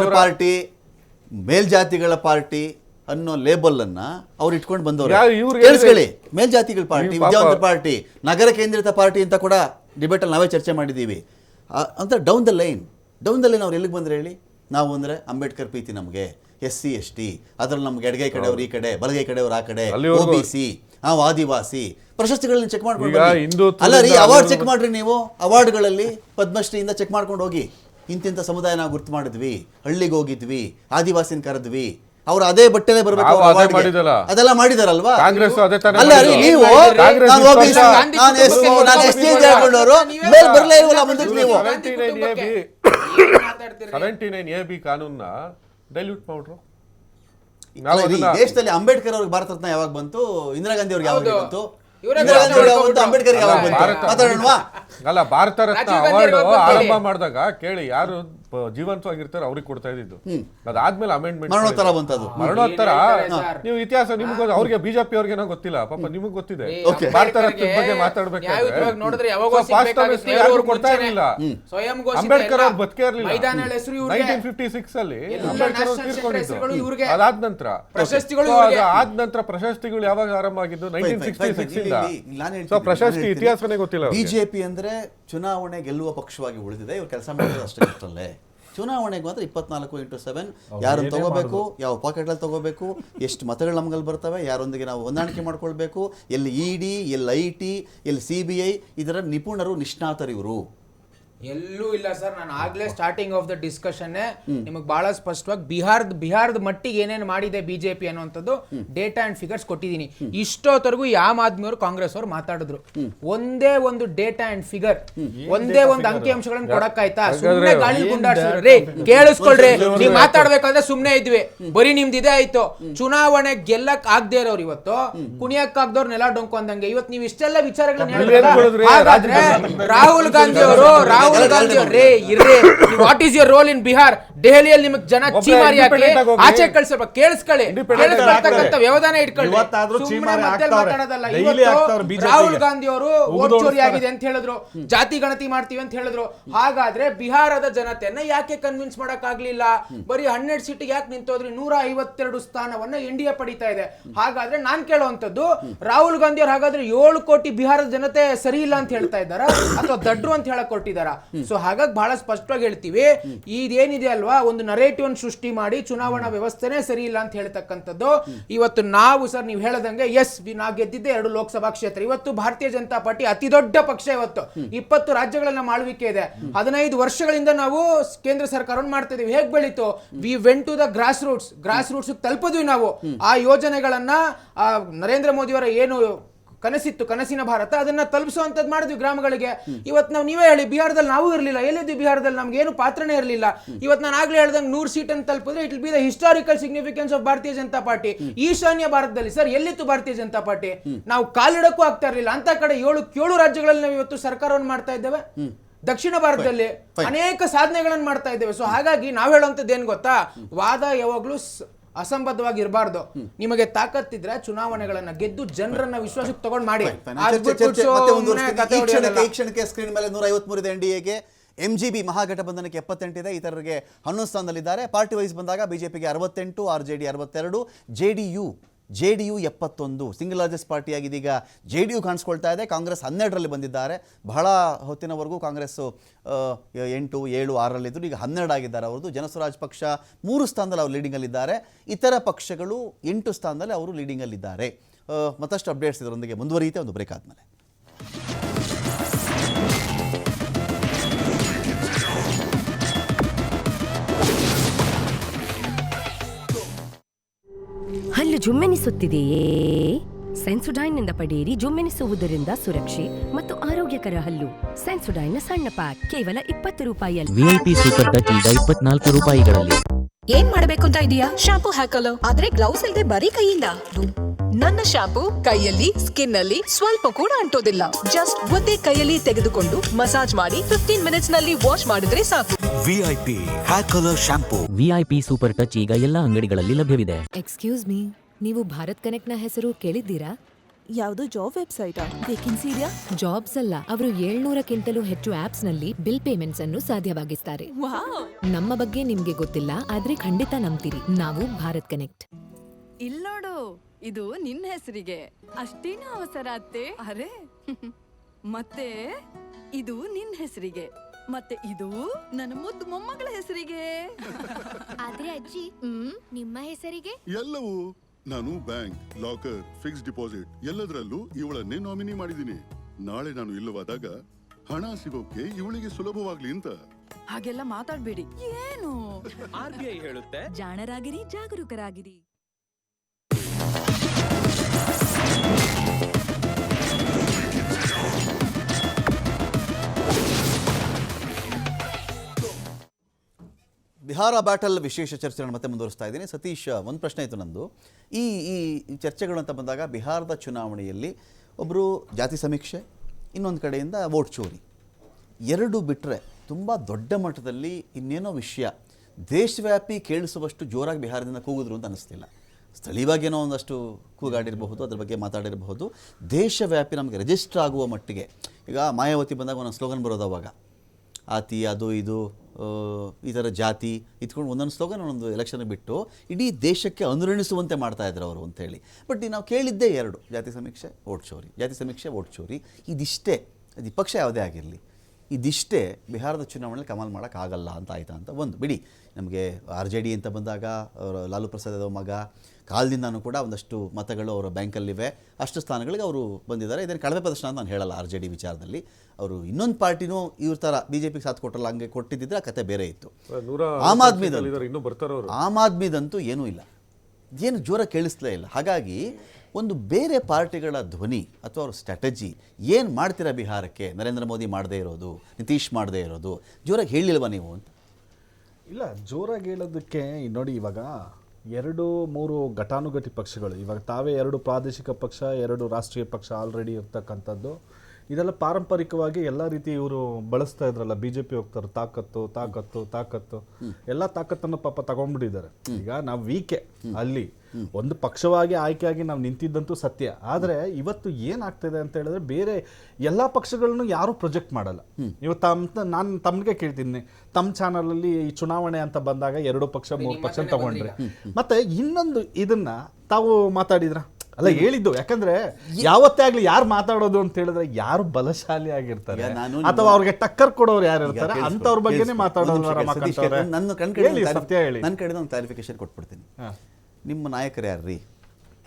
Party ಮೇಲ್ಜಾತಿಗಳ party ಅನ್ನೋ label ಅನ್ನ ಅವ್ರು ಇಟ್ಕೊಂಡು ಬಂದವರು. ಕೇಳಿಸ್ಕೊಳ್ಳಿ. ಮೇಲ್ಜಾತಿಗಳ ಪಾರ್ಟಿ ವಿದ್ಯಾವಂತ ಪಾರ್ಟಿ ನಗರ ಕೇಂದ್ರಿತ ಪಾರ್ಟಿ ಅಂತ ಕೂಡ ಡಿಬೇಟ್ ಅಲ್ಲಿ ನಾವೇ ಚರ್ಚೆ ಮಾಡಿದ್ದೀವಿ ಅಂತ down the line down the line ಅವ್ರು ಎಲ್ಲಿಗೆ ಬಂದ್ರೆ ಹೇಳಿ? ನಾವು ಅಂದ್ರೆ ಅಂಬೇಡ್ಕರ್ ಪ್ರೀತಿ ನಮಗೆ. ಎಸ್ ಸಿ ಎಸ್ ಟಿ ಅದ್ರಲ್ಲಿ ನಮ್ಗೆ ಎಡಗೈ ಕಡೆಯವ್ರು ಈ ಕಡೆ ಬಲಗೈ ಕಡೆಯವ್ರು ಆ ಕಡೆ ಒ ಬಿ ಸಿ ನಾವು ಆದಿವಾಸಿ. ಪ್ರಶಸ್ತಿಗಳನ್ನ ಚೆಕ್ ಮಾಡ್ಕೊಂಡು ಅಲ್ಲ ರೀ ಅವಾರ್ಡ್ ಚೆಕ್ ಮಾಡ್ರಿ ನೀವು. ಅವಾರ್ಡ್ಗಳಲ್ಲಿ ಪದ್ಮಶ್ರೀಯಿಂದ ಚೆಕ್ ಮಾಡ್ಕೊಂಡು ಹೋಗಿ. ಇಂತಿಂಥ ಸಮುದಾಯ ನಾವು ಗುರ್ತು ಮಾಡಿದ್ವಿ ಹಳ್ಳಿಗೆ ಹೋಗಿದ್ವಿ ಆದಿವಾಸಿನ ಕರೆದ್ವಿ. ಅವ್ರು ಅದೇ ಬಟ್ಟೆಲೆ ಬರಬೇಕು ಅದೆಲ್ಲ ಮಾಡಿದಾರಲ್ವಾ? ಕಾಂಗ್ರೆಸ್ ಅದೇ ತಾನೇ ಅಲ್ಲ ರೀ ನೀವು ಕಾಂಗ್ರೆಸ್ ನಾನು OBC, ನಾನು ಎಸ್ ಸಿ ನಾನು ಎಸ್ ಟಿ ಅಂತ ಹೇಳ್ಕೊಂಡವರು ಮೇಲೆ ಬರಲೇ ಇಲ್ವಲ್ಲ ಮುಂದಕ್ಕೆ ನೀವು? ಸೆವೆಂಟಿ ನೈನ್ ಎ ಬಿ ಕಾನೂನ್ನ ಡೈಲ್ಯೂಟ್ ಮಾಡ್ರು ದೇಶದಲ್ಲಿ ಅಂಬೇಡ್ಕರ್ ಅವ್ರಿಗೆ ಭಾರತ ರತ್ನ ಯಾವಾಗ ಬಂತು? ಇಂದಿರಾ ಗಾಂಧಿ ಅವ್ರಿಗೆ ಯಾವಾಗ ಬಂತು? ಅಂಬೇಡ್ಕರ್ ಅಲ್ಲ ಭಾರತ ರತ್ನ ಅವಾರ್ಡ್ ಆರಂಭ. ಮಾಡಿದಾಗ ಕೇಳಿ ಯಾರು ಜೀವಂತವಾಗಿರ್ತಾರೆ ಅವ್ರಿಗೆ ಕೊಡ್ತಾ ಇದ್ದಿದ್ದು. ಅದಾದ್ಮೇಲೆ ಅಮೆಂಡ್ಮೆಂಟ್ ಮರಣೋತ್ತರ ಬಂತದು. ಮರಣೋತ್ತರ ಏನ್? ನೀವು ಇತಿಹಾಸ ನಿಮ್ಗೆ ಅವ್ರಿಗೆ ಬಿಜೆಪಿ ಅವ್ರಿಗೆ ಗೊತ್ತಿಲ್ಲ ಪಾಪ ನಿಮಗ್ ಗೊತ್ತಿದೆ. ಭಾರತ ರತ್ನದ ಬಗ್ಗೆ ಮಾತಾಡ್ಬೇಕಾದ್ರೆ. ಕೊಡ್ತಾ ಇರಲಿಲ್ಲ. ಇರ್ಲಿಲ್ಲ ಸ್ವಯಂ ಘೋಷಿತ ಅಂಬೇಡ್ಕರ್ ಅವ್ರು ಬದುಕೇ ಇರಲಿಲ್ಲ. ಹೆಸರು ಇವ್ರಿಗೆ. ನೈನ್ಟೀನ್ ಫಿಫ್ಟಿ ಸಿಕ್ಸ್ ಅಲ್ಲಿ ಅಂಬೇಡ್ಕರ್ ಅವ್ರು ತೀರ್ಕೊಂಡಿದ್ದು ಅದಾದ ನಂತರ. ಪ್ರಶಸ್ತಿಗಳು ಆದ ನಂತರ ಪ್ರಶಸ್ತಿಗಳು ಯಾವಾಗ ಆರಂಭ ಆಗಿದ್ದು? ನೈನ್ಟೀನ್ ಸಿಕ್ಸ್ಟಿ ಸಿಕ್ಸ್ ಇಂದ. ಪ್ರಶಸ್ತಿ. ಇತಿಹಾಸನೇ ಗೊತ್ತಿಲ್ಲ ಅವ್ರಿಗೆ. ಬಿಜೆಪಿ ಅಂದ್ರೆ ಚುನಾವಣೆ ಗೆಲ್ಲುವ ಪಕ್ಷವಾಗಿ ಉಳಿದಿದೆ. ಇವ್ರು ಕೆಲಸ ಮಾಡಿದ್ರು ಅಷ್ಟೇ ಅಷ್ಟರಲ್ಲೇ ಚುನಾವಣೆಗೆ ಮಾತ್ರ ಇಪ್ಪತ್ನಾಲ್ಕು ಇಂಟು ಸೆವೆನ್ ಯಾರನ್ನು ತಗೋಬೇಕು ಯಾವ ಪಾಕೆಟಲ್ಲಿ ತಗೋಬೇಕು ಎಷ್ಟು ಮತಗಳು ನಮ್ಗಲ್ಲಿ ಬರ್ತವೆ ಯಾರೊಂದಿಗೆ ನಾವು ಹೊಂದಾಣಿಕೆ ಮಾಡ್ಕೊಳ್ಬೇಕು ಎಲ್ಲಿ ಇ ಡಿ ಎಲ್ಲಿ ಐ ಟಿ ಎಲ್ಲಿ ಸಿ ಬಿ ಐ ಇದರ ನಿಪುಣರು ನಿಷ್ಣಾತರು ಇವರು ಎಲ್ಲೂ ಇಲ್ಲ ಸರ್. ನಾನು ಆಗ್ಲೇ ಸ್ಟಾರ್ಟಿಂಗ್ ಆಫ್ ದ ಡಿಸ್ಕಶನ್ ನಿಮಗೆ ಬಹಳ ಸ್ಪಷ್ಟವಾಗಿ ಬಿಹಾರದ ಬಿಹಾರದ ಮಟ್ಟಿಗೆ ಏನೇನು ಮಾಡಿದೆ ಬಿಜೆಪಿ ಅನ್ನುವಂಥದ್ದು ಡೇಟಾ ಅಂಡ್ ಫಿಗರ್ಸ್ ಕೊಟ್ಟಿದ್ದೀನಿ. ಇಷ್ಟೊತ್ತರೆಗೂ ಆಮ್ ಆದ್ಮಿಯವರು ಕಾಂಗ್ರೆಸ್ ಅವರು ಮಾತಾಡಿದ್ರು. ಒಂದೇ ಒಂದು ಡೇಟಾ ಅಂಡ್ ಫಿಗರ್ ಒಂದೇ ಒಂದು ಅಂಕಿಅಂಶಗಳನ್ನು ಕೊಡಕ್ಕಾಯ್ತಾ? ಸುಮ್ಮನೆ ಗಾಳಿ ಗುಂಡಾಡ್ಸಿದ್ರು. ರೇ ಕೇಳಿಸ್ಕೊಳ್ರಿ. ನೀವು ಮಾತಾಡ್ಬೇಕಂದ್ರೆ ಸುಮ್ಮನೆ ಇದ್ವಿ. ಬರೀ ನಿಮ್ದು ಇದೇ ಆಯ್ತು ಚುನಾವಣೆ ಗೆಲ್ಲಕ್ ಆಗದೆ ಇರೋರು ಇವತ್ತು. ಕುಣಿಯಕ್ ಆಗದವ್ರು ನೆಲ ಡೊಂಕು ಅಂದಂಗೆ. ಇವತ್ತು ನೀವು ಇಷ್ಟೆಲ್ಲ ವಿಚಾರಗಳನ್ನ ರಾಹುಲ್ ಗಾಂಧಿ ಅವರು ರಾಹುಲ್ ಗಾಂಧಿ ಅವರು ರೇ ಇರ್ರಿ what is your role in Bihar ದೆಹಲಿಯಲ್ಲಿ ನಿಮಗೆ ಜನ ಚೀಮಾರಿ ಹಾಕಿ. ಆಚೆ ಕಳಿಸಬೇಕು ಕೇಳಿಸ್ಕೊಳ್ಳಿ. ಕೇಳಿಸ್ಕೊಳ್ತಕ್ಕಂಥ ವ್ಯವಧಾನ ಇಟ್ಕೊಳ್ಳಿ. ಮಧ್ಯದಲ್ಲಿ ಮಾತಾಡೋದಲ್ಲ. ಇವತ್ತು ರಾಹುಲ್ ಗಾಂಧಿ ಅವರು ಚೋರಿ ಆಗಿದೆ ಅಂತ ಹೇಳಿದ್ರು. ಜಾತಿ ಗಣತಿ ಮಾಡ್ತೀವಿ ಅಂತ ಹೇಳಿದ್ರು. ಹಾಗಾದ್ರೆ ಬಿಹಾರದ ಜನತೆಯನ್ನ ಯಾಕೆ ಕನ್ವಿನ್ಸ್ ಮಾಡಕ್ ಆಗ್ಲಿಲ್ಲ ಬರೀ ಹನ್ನೆರಡು ಸೀಟಿಗೆ ಯಾಕೆ ನಿಂತೋದ್ರಿ? ನೂರ ಐವತ್ತೆರಡು ಸ್ಥಾನವನ್ನ ಇಂಡಿಯಾ ಪಡಿತಾ ಇದೆ. ಹಾಗಾದ್ರೆ ನಾನ್ ಕೇಳುವಂತದ್ದು ರಾಹುಲ್ ಗಾಂಧಿ ಅವ್ರು ಹಾಗಾದ್ರೆ ಏಳು ಕೋಟಿ ಬಿಹಾರದ ಜನತೆ ಸರಿ ಇಲ್ಲ ಅಂತ ಹೇಳ್ತಾ ಇದ್ದಾರ? ಅಥವಾ ದಡ್ರು ಅಂತ ಹೇಳಕ್ ಕೊಟ್ಟಿದಾರ ಸೊ ಹಾಗಾಗಿ ಬಹಳ ಸ್ಪಷ್ಟವಾಗಿ ಹೇಳ್ತೀವಿ ಇದೇನಿದೆ ಅಲ್ವಾ? ಒಂದು ನರೇಟಿವ್ ಸೃಷ್ಟಿ ಮಾಡಿ ಚುನಾವಣಾ ವ್ಯವಸ್ಥೆನೇ ಸರಿ ಇಲ್ಲ ಅಂತ ಹೇಳ್ತಕ್ಕಂಥದ್ದು. ಇವತ್ತು ನಾವು ಸರ್, ನೀವು ಹೇಳದಂಗೆ ಎಸ್ ನಾವು ಗೆದ್ದಿದ್ದೆ ಎರಡು ಲೋಕಸಭಾ ಕ್ಷೇತ್ರ. ಇವತ್ತು ಭಾರತೀಯ ಜನತಾ ಪಾರ್ಟಿ ಅತಿ ದೊಡ್ಡ ಪಕ್ಷ ಇವತ್ತು. ಇಪ್ಪತ್ತು ರಾಜ್ಯಗಳನ್ನ ಆಳ್ವಿಕೆ ಇದೆ. ಹದಿನೈದು ವರ್ಷಗಳಿಂದ ನಾವು ಕೇಂದ್ರ ಸರ್ಕಾರವನ್ನು ಮಾಡ್ತಾ ಇದೀವಿ ಹೇಗ್ ಬೆಳೀತು? We went to the grass roots grass roots ತಲುಪಿದ್ವಿ ನಾವು. ಆ ಯೋಜನೆಗಳನ್ನ ನರೇಂದ್ರ ಮೋದಿಯವರ ಏನು ಕನಸಿತ್ತು ಕನಸಿನ ಭಾರತ. ಅದನ್ನ ತಲುಪಿಸುವಂತದ್ದು ಮಾಡಿದ್ವಿ ಗ್ರಾಮಗಳಿಗೆ. ಇವತ್ತು ನಾವು ನೀವೇ ಹೇಳಿ ಬಿಹಾರದಲ್ಲಿ ನಾವು ಇರಲಿಲ್ಲ. ಎಲ್ಲಿದ್ವಿ ಬಿಹಾರದಲ್ಲಿ? ನಮ್ಗೆ ಏನು ಪಾತ್ರನೇ ಇರಲಿಲ್ಲ. ಇವತ್ತು ನಾನು ಆಗ್ಲೇ ಹೇಳ್ದಂಗೆ ನೂರು ಸೀಟನ್ನು ತಲುಪಿದ್ರೆ it be the historical significance of Bharatiya Janata party. ಈಶಾನ್ಯ ಭಾರತದಲ್ಲಿ ಸರ್ ಎಲ್ಲಿತ್ತು ಭಾರತೀಯ ಜನತಾ ಪಾರ್ಟಿ? ನಾವು ಕಾಲಿಡಕ್ಕೂ ಆಗ್ತಾ ಇರಲಿಲ್ಲ. ಅಂತ ಕಡೆ ಏಳು ಏಳು ರಾಜ್ಯಗಳಲ್ಲಿ ನಾವು ಇವತ್ತು ಸರ್ಕಾರವನ್ನು ಮಾಡ್ತಾ ಇದ್ದೇವೆ. ದಕ್ಷಿಣ ಭಾರತದಲ್ಲಿ ಅನೇಕ ಸಾಧನೆಗಳನ್ನು ಮಾಡ್ತಾ ಇದ್ದೇವೆ. ಸೊ ಹಾಗಾಗಿ ನಾವು ಹೇಳುವಂಥದ್ದು ಏನ್ ಗೊತ್ತಾ? ವಾದ ಯಾವಾಗ್ಲೂ ಅಸಂಬದ್ಧವಾಗಿ ಇರಬಾರ್ದು ನಿಮಗೆ ತಾಕತ್ತಿದ್ರೆ ಚುನಾವಣೆಗಳನ್ನ ಗೆದ್ದು ಜನರನ್ನ ವಿಶ್ವಾಸಕ್ಕೆ ತಗೊಂಡು ಮಾಡಿ. ಈ ಕ್ಷಣಕ್ಕೆ ಸ್ಕ್ರೀನ್ ಮೇಲೆ ನೂರ ಐವತ್ಮೂರಿದೆ ಎನ್ ಡಿ ಎಗೆ ಎಂ ಜಿ ಬಿ ಮಹಾಗಠಬಂಧನಕ್ಕೆ ಎಪ್ಪತ್ತೆಂಟಿದೆ. ಇತರರಿಗೆ ಹನ್ನೊಂದು ಸ್ಥಾನದಲ್ಲಿದ್ದಾರೆ. ಪಾರ್ಟಿ ವೈಸ್ ಬಂದಾಗ ಬಿಜೆಪಿಗೆ ಅರವತ್ತೆಂಟು ಆರ್ ಜೆ ಡಿ ಅರವತ್ತೆರಡು J D U J D U ಎಪ್ಪತ್ತೊಂದು ಸಿಂಗಲ್ ಲಾರ್ಜೆಸ್ಟ್ ಪಾರ್ಟಿಯಾಗಿ ಇದೀಗ ಜೆ ಡಿ ಯು ಕಾಣಿಸ್ಕೊಳ್ತಾ ಇದೆ. ಕಾಂಗ್ರೆಸ್ ಹನ್ನೆರಡರಲ್ಲಿ ಬಂದಿದ್ದಾರೆ. ಬಹಳ ಹೊತ್ತಿನವರೆಗೂ ಕಾಂಗ್ರೆಸ್ಸು ಎಂಟು, ಏಳು ಆರರಲ್ಲಿದ್ದರು ಈಗ ಹನ್ನೆರಡು ಆಗಿದ್ದಾರೆ ಅವ್ರದ್ದು. ಜನಸ್ವರಾಜ್ ಪಕ್ಷ ಮೂರು ಸ್ಥಾನದಲ್ಲಿ ಅವರು ಲೀಡಿಂಗಲ್ಲಿದ್ದಾರೆ ಇತರ ಪಕ್ಷಗಳು ಎಂಟು ಸ್ಥಾನದಲ್ಲಿ ಅವರು ಲೀಡಿಂಗಲ್ಲಿದ್ದಾರೆ ಮತ್ತಷ್ಟು ಅಪ್ಡೇಟ್ಸ್ ಇದರೊಂದಿಗೆ ಮುಂದುವರಿಯುತ್ತೆ. ಒಂದು ಬ್ರೇಕ್ ಆದಮೇಲೆ. ಹಲ್ಲು ಜುಮ್ಮೆನಿಸುತ್ತಿದೆಯೇ? ಸೆನ್ಸುಡೈನ್ನಿಂದ ಪಡೆಯಿರಿ ಜುಮ್ಮೆನಿಸುವುದರಿಂದ ಸುರಕ್ಷೆ ಮತ್ತು ಆರೋಗ್ಯಕರ ಹಲ್ಲು. ಸೆನ್ಸುಡೈನ್ನ ಸಣ್ಣ ಪ್ಯಾಕ್ ಕೇವಲ ಇಪ್ಪತ್ತು ರೂಪಾಯಿಯಲ್ಲಿ. ವಿಐಪಿ ಸೂಪರ್ ಟಚ್ ಈಗ ಇಪ್ಪತ್ನಾಲ್ಕು ರೂಪಾಯಿಗಳಲ್ಲಿ. ಏನ್ ಮಾಡ್ಬೇಕು ಅಂತ ಇದೀಯಾ? ಶಾಂಪೂ ಹಾಕಲು. ಆದ್ರೆ ಗ್ಲೌಸ್ ಇಲ್ಲದೆ ಬರೀ ಕೈಯಿಂದ. ನನ್ನ ಶಾಂಪೂ ಕೈಯಲ್ಲಿ ಸ್ಕಿನ್ ಅಲ್ಲಿ ಸ್ವಲ್ಪ ಕೂಡ ಅಂಟೋದಿಲ್ಲ. ಜಸ್ಟ್ ಒಂದೇ ಕೈಯಲ್ಲಿ ತೆಗೆದುಕೊಂಡು ಮಸಾಜ್ ಮಾಡಿ ಫಿಫ್ಟೀನ್ ಮಿನಿಟ್ಸ್ನಲ್ಲಿ ವಾಶ್ ಮಾಡಿದ್ರೆ ಸಾಕು. VIP hair colour shampoo VIP super touch ಈಗ ಎಲ್ಲಾ ಅಂಗಡಿಗಳಲ್ಲಿ ಲಭ್ಯವಿದೆ. ಎಕ್ಸ್ಕ್ಯೂಸ್ ಮೀ ನೀವು ಭಾರತ್ ಕನೆಕ್ಟ್ನ ಹೆಸರು ಕೇಳಿದ್ದೀರಾ? ಯಾವುದು ಜಾಬ್ ವೆಬ್ಸೈಟ್ ವೇಕೆನ್ಸಿ ಇದೆಯಾ? ಜಾಬ್ಸ್ ಅಲ್ಲ ಅವರು ಏಳ್ನೂರಕ್ಕಿಂತಲೂ ಹೆಚ್ಚು ಆಪ್ಸ್ನಲ್ಲಿ ಬಿಲ್ ಪೇಮೆಂಟ್ಸ್ ಅನ್ನು ಸಾಧ್ಯವಾಗಿಸ್ತಾರೆ. ನಮ್ಮ ಬಗ್ಗೆ ನಿಮ್ಗೆ ಗೊತ್ತಿಲ್ಲ ಆದ್ರೆ ಖಂಡಿತ ನಂಬ್ತೀರಿ. ನಾವು ಭಾರತ್ ಕನೆಕ್ಟ್. ಇಲ್ಲೋಡು ಇದು ನಿನ್ನ ಹೆಸರಿಗೆ. ಅಷ್ಟೇನು ಅವಸರ ಅತ್ತೆ. ಅರೆ ಮತ್ತೆ ಇದು ನಿನ್ನ ಹೆಸರಿಗೆ. ಮತ್ತೆ ಇದು ನನ್ನ ಮುದ್ದು ಮೊಮ್ಮಗಳ ಹೆಸರಿಗೆ. ಆದ್ರೆ ಅಜ್ಜಿ ನಿಮ್ಮ ಹೆಸರಿಗೆ? ಎಲ್ಲವೂ ನಾನು ಬ್ಯಾಂಕ್ ಲಾಕರ್ ಫಿಕ್ಸ್ ಡಿಪಾಸಿಟ್ ಎಲ್ಲದರಲ್ಲೂ ಇವಳನ್ನೇ ನಾಮಿನಿ ಮಾಡಿದೀನಿ ನಾಳೆ ನಾನು ಇಲ್ಲವಾದಾಗ ಹಣ ಸಿಗೋಕೆ ಇವಳಿಗೆ ಸುಲಭವಾಗ್ಲಿ ಅಂತ. ಹಾಗೆಲ್ಲ ಮಾತಾಡ್ಬೇಡಿ. ಏನು? ಆರ್ ಬಿ ಐ ಹೇಳುತ್ತೆ. ಜಾಣರಾಗಿರಿ ಜಾಗರೂಕರಾಗಿರಿ. ಬಿಹಾರ ಬ್ಯಾಟಲ್ ವಿಶೇಷ ಚರ್ಚೆಗಳನ್ನು ಮತ್ತೆ ಮುಂದುವರಿಸ್ತಾ ಇದ್ದೀನಿ. ಸತೀಶ್, ಒಂದು ಪ್ರಶ್ನೆ ಇತ್ತು ನಂದು. ಈ ಈ ಚರ್ಚೆಗಳು ಅಂತ ಬಂದಾಗ ಬಿಹಾರದ ಚುನಾವಣೆಯಲ್ಲಿ ಒಬ್ಬರು ಜಾತಿ ಸಮೀಕ್ಷೆ, ಇನ್ನೊಂದು ಕಡೆಯಿಂದ ವೋಟ್ ಚೋರಿ. ಎರಡು ಬಿಟ್ಟರೆ ತುಂಬ ದೊಡ್ಡ ಮಟ್ಟದಲ್ಲಿ ಇನ್ನೇನೋ ವಿಷಯ. ದೇಶವ್ಯಾಪಿ ಕೇಳಿಸುವಷ್ಟು ಜೋರಾಗಿ ಬಿಹಾರದಿಂದ ಕೂಗಿದ್ರು ಅಂತ ಅನಿಸ್ತಿಲ್ಲ. ಸ್ಥಳೀಯವಾಗಿ ಏನೋ ಒಂದಷ್ಟು ಕೂಗಾಡಿರಬಹುದು, ಅದ್ರ ಬಗ್ಗೆ ಮಾತಾಡಿರಬಹುದು. ದೇಶವ್ಯಾಪಿ ನಮಗೆ ರಿಜಿಸ್ಟರ್ ಆಗುವ ಮಟ್ಟಿಗೆ. ಈಗ ಮಾಯಾವತಿ ಬಂದಾಗ ಒಂದೊಂದು ಸ್ಲೋಗನ್ ಬರೋದು ಅವಾಗ. ಆತಿ ಅದು, ಇದು ಈ ಥರ ಜಾತಿ ಇತ್ಕೊಂಡು ಒಂದೊಂದು ಸ್ಲೋಗನ್ ಒಂದೊಂದು ಎಲೆಕ್ಷನ್ ಬಿಟ್ಟು ಇಡೀ ದೇಶಕ್ಕೆ ಅನುರಣಿಸುವಂತೆ ಮಾಡ್ತಾ ಇದ್ರು ಅವರು ಅಂತೇಳಿ ಬಟ್ ನಾವು ಕೇಳಿದ್ದೇ ಎರಡು, ಜಾತಿ ಸಮೀಕ್ಷೆ ಓಟ್ ಚೋರಿ. ಜಾತಿ ಸಮೀಕ್ಷೆ ಓಟ್ ಚೋರಿ. ಇದಿಷ್ಟೇ ಅದು ಪಕ್ಷ ಯಾವುದೇ ಆಗಿರಲಿ, ಇದಿಷ್ಟೇ ಬಿಹಾರದ ಚುನಾವಣೆಯಲ್ಲಿ ಕಮಾಲ್ ಮಾಡೋಕ್ಕಾಗಲ್ಲ ಅಂತ ಆಯ್ತಾ ಅಂತ ಒಂದು. ಬಿಡಿ, ನಮಗೆ ಆರ್ ಜೆ ಡಿ ಅಂತ ಬಂದಾಗ ಲಾಲು ಪ್ರಸಾದ್ ಮಗ ಕಾಲದಿಂದನೂ ಕೂಡ ಒಂದಷ್ಟು ಮತಗಳು ಅವರ ಬ್ಯಾಂಕಲ್ಲಿವೆ. ಅಷ್ಟು ಸ್ಥಾನಗಳಿಗೆ ಅವರು ಬಂದಿದ್ದಾರೆ. ಇದನ್ನು ಕಳೆದ ಪ್ರದರ್ಶನ ಅಂತ ನಾನು ಹೇಳಲ್ಲ. ಆರ್ ಜೆ ಡಿ ವಿಚಾರದಲ್ಲಿ ಅವರು ಇನ್ನೊಂದು ಪಾರ್ಟಿನೂ ಇವ್ರ ಥರ ಬಿ ಜೆ ಪಿಗೆ ಸಾಥ್ ಕೊಟ್ಟಲ್ಲ ಹಂಗೆ ಕೊಟ್ಟಿದ್ದಿದ್ರೆ ಆ ಕತೆ ಬೇರೆ ಇತ್ತು. ಆಮ್ ಆದ್ಮಿದಂತೂ ಇದ್ದಾರೆ ಇನ್ನೂ ಬರ್ತಾರೆ ಅವರು. ಆಮ್ ಆದ್ಮಿದಂತೂ ಏನೂ ಇಲ್ಲ. ಏನು ಜೋರ ಕೇಳಿಸ್ಲೇ ಇಲ್ಲ. ಹಾಗಾಗಿ ಒಂದು ಬೇರೆ ಪಾರ್ಟಿಗಳ ಧ್ವನಿ ಅಥವಾ ಅವ್ರ ಸ್ಟ್ರಾಟಜಿ ಏನು ಮಾಡ್ತೀರಾ ಬಿಹಾರಕ್ಕೆ? ನರೇಂದ್ರ ಮೋದಿ ಮಾಡದೇ ಇರೋದು ನಿತೀಶ್ ಮಾಡದೇ ಇರೋದು ಜೋರಾಗಿ ಹೇಳಿಲ್ವಾ ನೀವು ಅಂತ? ಇಲ್ಲ ಜೋರಾಗಿ ಹೇಳೋದಕ್ಕೆ ನೋಡಿ ಇವಾಗ ಎರಡು ಮೂರು ಘಟಾನುಘಟಿ ಪಕ್ಷಗಳು. ಇವಾಗ ತಾವೇ ಎರಡು ಪ್ರಾದೇಶಿಕ ಪಕ್ಷ ಎರಡು ರಾಷ್ಟ್ರೀಯ ಪಕ್ಷ ಆಲ್ರೆಡಿ ಇರ್ತಕ್ಕಂಥದ್ದು. ಇದೆಲ್ಲ ಪಾರಂಪರಿಕವಾಗಿ ಎಲ್ಲ ರೀತಿ ಇವರು ಬಳಸ್ತಾ ಇದ್ರಲ್ಲ ಬಿ ಜೆ ಪಿ ಹೋಗ್ತಾರೆ ತಾಕತ್ತು ತಾಕತ್ತು ತಾಕತ್ತು. ಎಲ್ಲ ತಾಕತ್ತನ್ನು ಪಾಪ ತಗೊಂಡ್ಬಿಟ್ಟಿದ್ದಾರೆ. ಈಗ ನಾವು ವೀಕೆ ಅಲ್ಲಿ ಒಂದು ಪಕ್ಷವಾಗಿ ಆಯ್ಕೆಯಾಗಿ ನಾವು ನಿಂತಿದ್ದಂತೂ ಸತ್ಯ. ಆದರೆ ಇವತ್ತು ಏನಾಗ್ತಿದೆ ಅಂತ ಹೇಳಿದ್ರೆ ಬೇರೆ ಎಲ್ಲ ಪಕ್ಷಗಳನ್ನು ಯಾರು ಪ್ರೊಜೆಕ್ಟ್ ಮಾಡಲ್ಲ. ಇವತ್ತು ತಮ್ಮ ನಾನು ತಮ್ಗೆ ಕೇಳ್ತೀನಿ. ತಮ್ಮ ಚಾನಲಲ್ಲಿ ಈ ಚುನಾವಣೆ ಅಂತ ಬಂದಾಗ ಎರಡು ಪಕ್ಷ ಮೂರು ಪಕ್ಷ ತಗೊಂಡ್ರಿ. ಮತ್ತೆ ಇನ್ನೊಂದು ಇದನ್ನ ತಾವು ಮಾತಾಡಿದ್ರ? ಅಲ್ಲ ಹೇಳಿದ್ದು ಯಾಕಂದ್ರೆ ಯಾವತ್ತೇ ಆಗ್ಲಿ ಯಾರು ಮಾತಾಡೋದು ಅಂತ ಹೇಳಿದ್ರೆ ಯಾರು ಬಲಶಾಲಿ ಆಗಿರ್ತಾರೆ. ಅಥವಾ ಅವ್ರಿಗೆ ಟಕ್ಕರ್ ಕೊಡೋರು ಯಾರು ಇರ್ತಾರೆ? ಅಂತವ್ರ ಬಗ್ಗೆನೇ ಮಾತಾಡೋದು. ನನ್ನ ಕಣ್ ಹೇಳಿ ಸತ್ಯ ಹೇಳಿ. ನನ್ನ ಕಡೆ ಒಂದು ಕ್ಲಾರಿಫಿಕೇಶನ್ ಕೊಟ್ಬಿಡ್ತೀನಿ. ನಿಮ್ಮ ನಾಯಕರು ಯಾರ್ರೀ?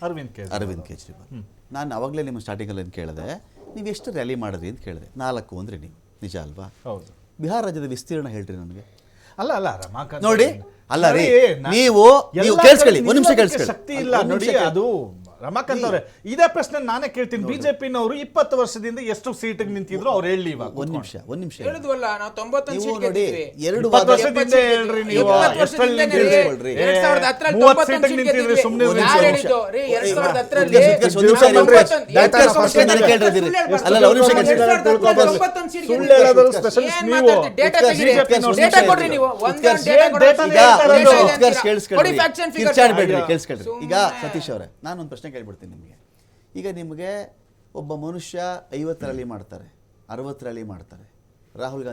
ಅರವಿಂದ್ ಕೇಜ್ರಿವಾಲ್. ಅರವಿಂದ್ ಕೇಜ್ರಿವಾಲ್. ನಾನು ಅವಾಗಲೇ ನಿಮ್ಮ ಸ್ಟಾರ್ಟಿಂಗಲ್ಲಿ ಏನು ಕೇಳಿದೆ ನೀವು ಎಷ್ಟು ರ್ಯಾಲಿ ಮಾಡಿದ್ರಿ ಅಂತ ಕೇಳಿದೆ. ನಾಲ್ಕು ಅಂದ್ರೆ ನೀವು ನಿಜ ಅಲ್ವಾ? ಹೌದು. ಬಿಹಾರ ರಾಜ್ಯದ ವಿಸ್ತೀರ್ಣ ಹೇಳ್ರಿ ನನಗೆ. ಅಲ್ಲ ಅಲ್ಲ ರಮಾಕಾಂತ್ ನೋಡಿ, ಅಲ್ಲ ರೀ, ನೀವು- ಕೇಳಿಸ್ಕೊಳ್ಳಿ, ಒಂದು ನಿಮಿಷ ಕೇಳಿಸ್ಕೊಳ್ಳಿ. ಶಕ್ತಿ ಇಲ್ಲ ನೋಡಿ ಅದು ರಮಾಕಾಂತ್ ಅವರೇ ಇದೇ ಪ್ರಶ್ನೆ ನಾನೇ ಕೇಳ್ತೀನಿ ಬಿಜೆಪಿನವರು ಇಪ್ಪತ್ತು ವರ್ಷದಿಂದ ಎಷ್ಟು ಸೀಟಿಗೆ ನಿಂತಿದ್ರು ಅವ್ರು ಹೇಳಿ ಇವಾಗ ಒಂದ್ ನಿಮಿಷ ಒಂದ್ ನಿಮಿಷ ಹೇಳಿದ್ವಲ್ಲ ನಾವು ತೊಂಬತ್ತೊಂದು ನೀವು ಸೀಟ್ ನೋಡಿ ಗೆದ್ದಿದ್ವಿ. ಎರಡು ಇಪ್ಪತ್ತು ವಾದ ವರ್ಷದಿಂದ ಹೇಳ್ರಿ ನೀವು ಇಪ್ಪತ್ತು ಎಷ್ಟರಲ್ಲಿ ವರ್ಷದಿಂದನೇ ರೀ. ನಿಲ್ಸ್ಕೊಳ್ರಿ. ಎರಡ್ ಸಾವಿರದ ಹತ್ತರಲ್ಲಿ ಮೂವತ್ತು ತೊಂಬತ್ತೊಂದು ಸೀಟ್ ನಿಂತಿದ್ರಿ, ಗೆದ್ದಿದ್ವಿ. ಸುಮ್ಮನೆ ಒಂದ್ ಯಾರು ನಿಮಿಷ. ಹೇಳಿದ್ದು? ರೀ, ಎರಡ್ ಈಗ ಸಾವಿರದ ಹತ್ತರಲ್ಲಿ ಉತ್ಕರ್ಷ್, ಒಂದ್ ನಿಮಿಷ ಇರಿ, ತೊಂಬತ್ತೊಂದು- ಎರಡ್ ಸಾವಿರದ ಉತ್ಕರ್ಷ್ ನಾನು ಹತ್ತರಲ್ಲಿ ಕೇಳ್ತಿದ್ದೀನಿ. ಸುಳ್ಳು ಅಲ್ಲ, ಅಲ್ಲ, ಒಂದ್ ನಿಮಿಷ ಹೇಳ್ಬಾರ್ದು. ಕೇಳಿ. ಎರಡ್ ಸಾವಿರದ ಹತ್ತರಲ್ಲಿ ತೊಂಬತ್ತೊಂದು ಸೀಟ್ ಸುಳ್ಳು ಗೆದ್ದಿದ್ವಿ. ಹೇಳೋದು ಏನ್ ನೀವು. ಮಾತಾಡ್ತೀರಿ? ಡೇಟಾ ಉತ್ಕರ್ಷ್, ತೆಗೀರಿ. ಉತ್ಕರ್ಷ್, ಒಂದ್ ಡೇಟಾ ಕೊಡ್ರಿ ನೀವು. ಒಂದೊಂದು ಡೇಟಾ ಏನ್ ಕೊಡ್ರಿ. ಡೇಟಾ ಈಗ? ಇದೆ ಅಂತೀರಾ? ಕೊಡಿ and figures. ಕೇಳಿಸ್ಕೊಳ್ರಿ ಈಗ ಸತೀಶ್ ಅವರೇ ನಾನೊಂದು ಪ್ರಶ್ನೆ ಕೇಳ್ಬಿಡ್ತೀನಿ ನಿಮಗೆ. ಈಗ ನಿಮಗೆ ಒಬ್ಬ ಮನುಷ್ಯ ಐವತ್ತು ರ್ಯಾಲಿ ಮಾಡ್ತಾರೆ ಅರವತ್ತು ರ್ಯಾಲಿ ಮಾಡ್ತಾರೆ. ರಾಹುಲ್ ಗಾಂಧಿ